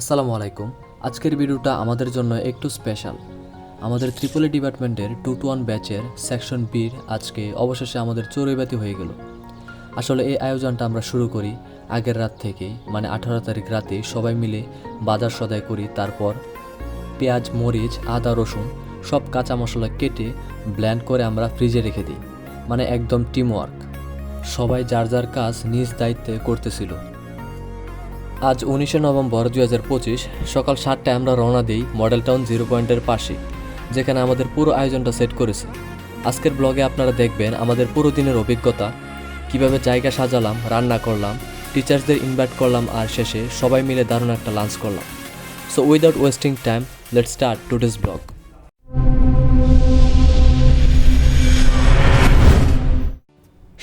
আসসালামু আলাইকুম। আজকের ভিডিওটা আমাদের জন্য একটু স্পেশাল। আমাদের ত্রিপলি ডিপার্টমেন্টের টু টু ওয়ান ব্যাচের সেকশন বির আজকে অবশেষে আমাদের চড়ুইবাতি হয়ে গেল। আসলে এই আয়োজনটা আমরা শুরু করি আগের রাত থেকে মানে আঠারো তারিখ রাতে সবাই মিলে বাজার সদাই করি, তারপর পেঁয়াজ, মরিচ, আদা, রসুন সব কাঁচা মশলা কেটে ব্ল্যান্ড করে আমরা ফ্রিজে রেখে দিই। মানে একদম টিম ওয়ার্ক সবাই যার যার কাজ নিজ দায়িত্বে করতেছিল। আজ উনিশে নভেম্বর দুই হাজার পঁচিশ সকাল সাতটায় আমরা রওনা দিই মডেল টাউন জিরো পয়েন্টের পাশে, যেখানে আমাদের পুরো আয়োজনটা সেট করেছে। আজকের ব্লগে আপনারা দেখবেন আমাদের পুরো দিনের অভিজ্ঞতা, কীভাবে জায়গা সাজালাম, রান্না করলাম টিচার্সদের ইনভাইট করলাম আর শেষে সবাই মিলে দারুণ একটা লাঞ্চ করলাম। So without wasting time let start today's blog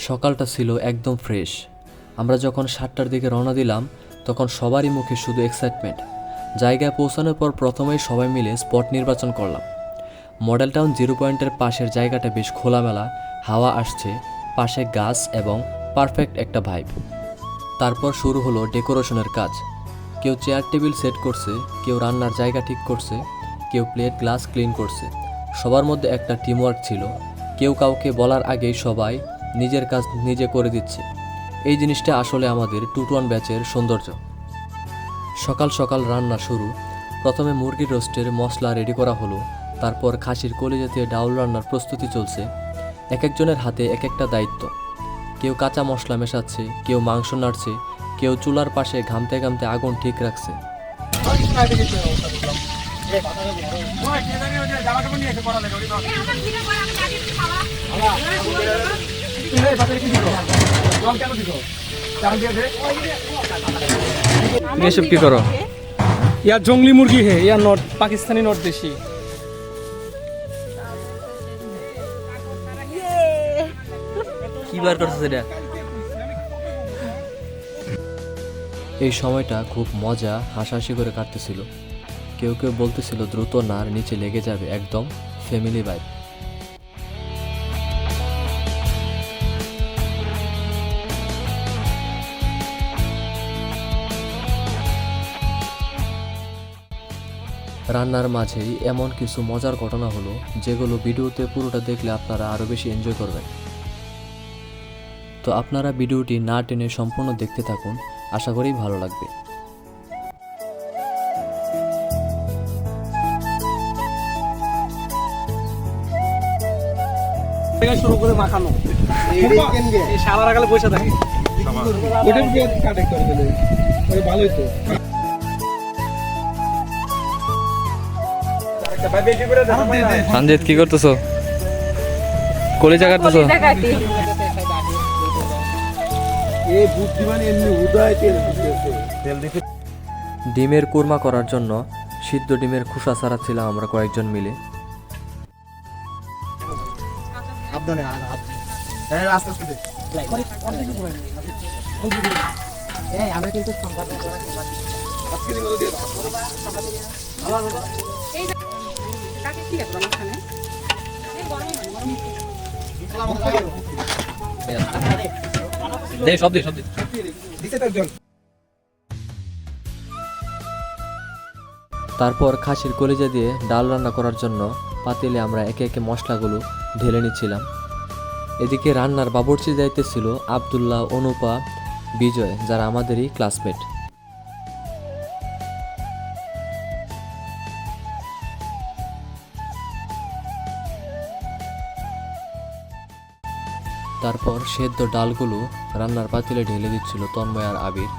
সকালটা ছিল একদম ফ্রেশ আমরা যখন সাতটার দিকে রওনা দিলাম তখন সবারই মুখে শুধু এক্সাইটমেন্ট জায়গায় পৌঁছানোর পর প্রথমেই সবাই মিলে স্পট নির্বাচন করলাম। মডেল টাউন জিরো পয়েন্টের পাশের জায়গাটা বেশ খোলামেলা, হাওয়া আসছে, পাশে গাছ এবং পারফেক্ট একটা ভাইব তারপর শুরু হলো ডেকোরেশনের কাজ। কেউ চেয়ার টেবিল সেট করছে, কেউ রান্নার জায়গা ঠিক করছে, কেউ প্লেট গ্লাস ক্লিন করছে। সবার মধ্যে একটা টিমওয়ার্ক ছিল। কেউ কাউকে বলার আগেই সবাই নিজের কাজ নিজে করে দিচ্ছে। এই জিনিসটা আসলে আমাদের টু টু ওয়ান ব্যাচের সৌন্দর্য। সকাল সকাল রান্না শুরু প্রথমে মুরগির রোস্টের মশলা রেডি করা হলো তারপর খাসির কলিজাতীয় ডাউল রান্নার প্রস্তুতি চলছে এক একজনের হাতে এক একটা দায়িত্ব। কেউ কাঁচা মশলা মেশাচ্ছে কেউ মাংস নাড়ছে কেউ চুলার পাশে ঘামতে ঘামতে আগুন ঠিক রাখছে। এসব কি করো? ইয়া জঙ্গলি মুরগি হে ইয়া নট পাকিস্তানি নট দেশি। কি বার করছে সেটা এই সময়টা খুব মজা হাসাহাসি করে কাটতেছিল। কেউ কেউ বলতেছিল দ্রুত নার নিচে লেগে যাবে একদম ফ্যামিলি বাইক রান্নার মাঝেই এমন কিছু মজার ঘটনা হলো যেগুলো ভিডিওতে পুরোটা দেখলে আপনারা আরও বেশি এনজয় করবেন। তো আপনারা ভিডিওটি না টেনে সম্পূর্ণ দেখতে থাকুন আশা করি ভালো লাগবে। শুরু করে মাখানো। সারা রাখালে পয়সা থাকে। ওটা কাটে করে দিলে। ভালোই তো। সঞ্জিত কি করতেছো কলিজা কাটতেছো এই বুদ্ধিমান এমনি উদয় তেল দিতেছে তেল দিতে ডিমের কুরমা করার জন্য সিদ্ধ ডিমের খোসা ছাড়াচ্ছিলাম আমরা কয়েকজন মিলে আর তারপর খাসির কলিজা দিয়ে ডাল রান্না করার জন্য পাতিলে আমরা একে একে মশলাগুলো ঢেলে নিচ্ছিলাম। এদিকে রান্নার বাবুর্চি দায়িত্বে ছিল আবদুল্লাহ অনুপা বিজয়, যারা আমাদেরই ক্লাসমেট তারপর সেদ্ধ ডালগুলো রান্নার পাতিলে ঢেলে দিচ্ছিল তন্ময় আর আবির।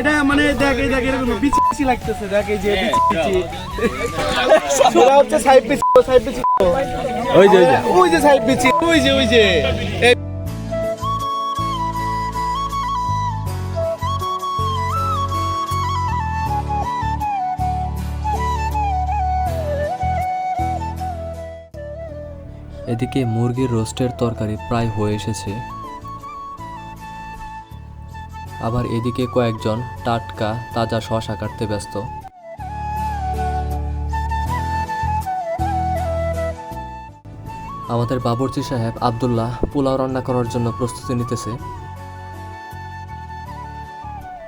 এটা মানে দেখ এই দেখ এরকম পিচি পিচি লাগতেছে দেখ এই যে পিচি পিচি ওরা হচ্ছে সাইড পিচি সাইড পিচি ওই যে ওই যে। সাইড পিচি ওই যে ওই যে। এদিকে মুরগির রোস্টের তরকারি প্রায় হয়ে এসেছে। আবার এদিকে কয়েকজন টাটকা তাজা শশা কাটতে ব্যস্ত। আমাদের বাবরচি সাহেব আবদুল্লাহ পোলাও রান্না করার জন্য প্রস্তুতি নিতেছে।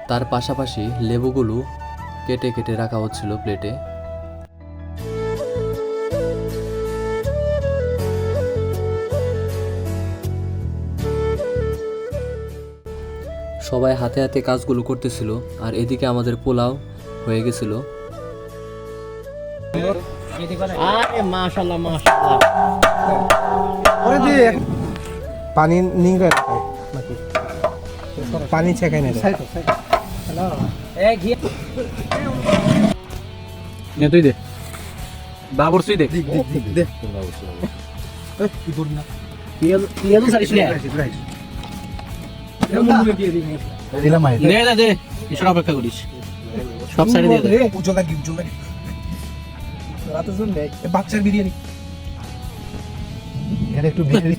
তার পাশাপাশি লেবুগুলো কেটে কেটে রাখা হচ্ছিল প্লেটে। সবাই হাতে হাতে কাজগুলো করতেছিল আর এদিকে আমাদের পোলাও হয়ে গেছিল। আরে মাশাআল্লাহ মাশাআল্লাহ। ওরে দে পানি নিংড়ে নাকি? পানি ছেঁকাই না নে তুই দে। বাবর তুই দে। দে এসব অপেক্ষা করিস। সব সাইডে দিয়ে দে। উজ্জ্বল লাগি উজ্জ্বল লাগি রাতে শুন নে। বাচ্চার বিরিয়ানি। এটা একটু বিরিয়ানি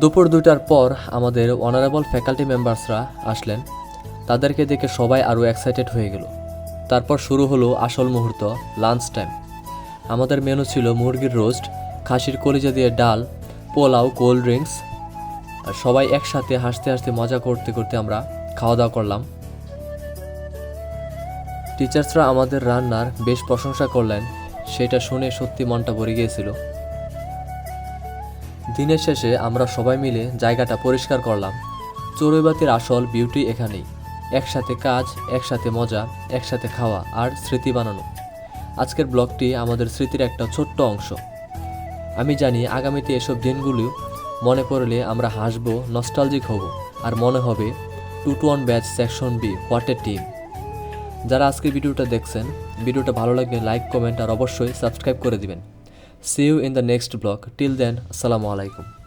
দুপুর দুটার পর আমাদের অনারেবল ফ্যাকাল্টি মেম্বার্সরা আসলেন। তাদেরকে দেখে সবাই আরও এক্সাইটেড হয়ে গেল। তারপর শুরু হলো আসল মুহূর্ত লাঞ্চ টাইম আমাদের মেনু ছিল মুরগির রোস্ট খাসির কলিজা দিয়ে ডাল, পোলাও, কোল্ড ড্রিঙ্কস, আর সবাই একসাথে হাসতে হাসতে মজা করতে করতে আমরা খাওয়া দাওয়া করলাম। টিচার্সরা আমাদের রান্নার বেশ প্রশংসা করলেন, সেটা শুনে সত্যি মনটা ভরে গিয়েছিল। দিনের শেষে আমরা সবাই মিলে জায়গাটা পরিষ্কার করলাম। চড়ুইবাতির আসল বিউটি এখানেই। একসাথে কাজ, একসাথে মজা, একসাথে খাওয়া আর স্মৃতি বানানো। আজকের ব্লগটি আমাদের স্মৃতির একটা ছোট্ট অংশ। আমি জানি আগামীতে এসব দিনগুলো মনে পড়লে আমরা হাসব নস্টালজিক হব, আর মনে হবে two two one batch section B, what a team. যারা আজকের ভিডিওটা দেখছেন, ভিডিওটা ভালো লাগলে লাইক, কমেন্ট, আর অবশ্যই সাবস্ক্রাইব করে দিবেন। See you in the next blog till then আসসালামু আলাইকুম।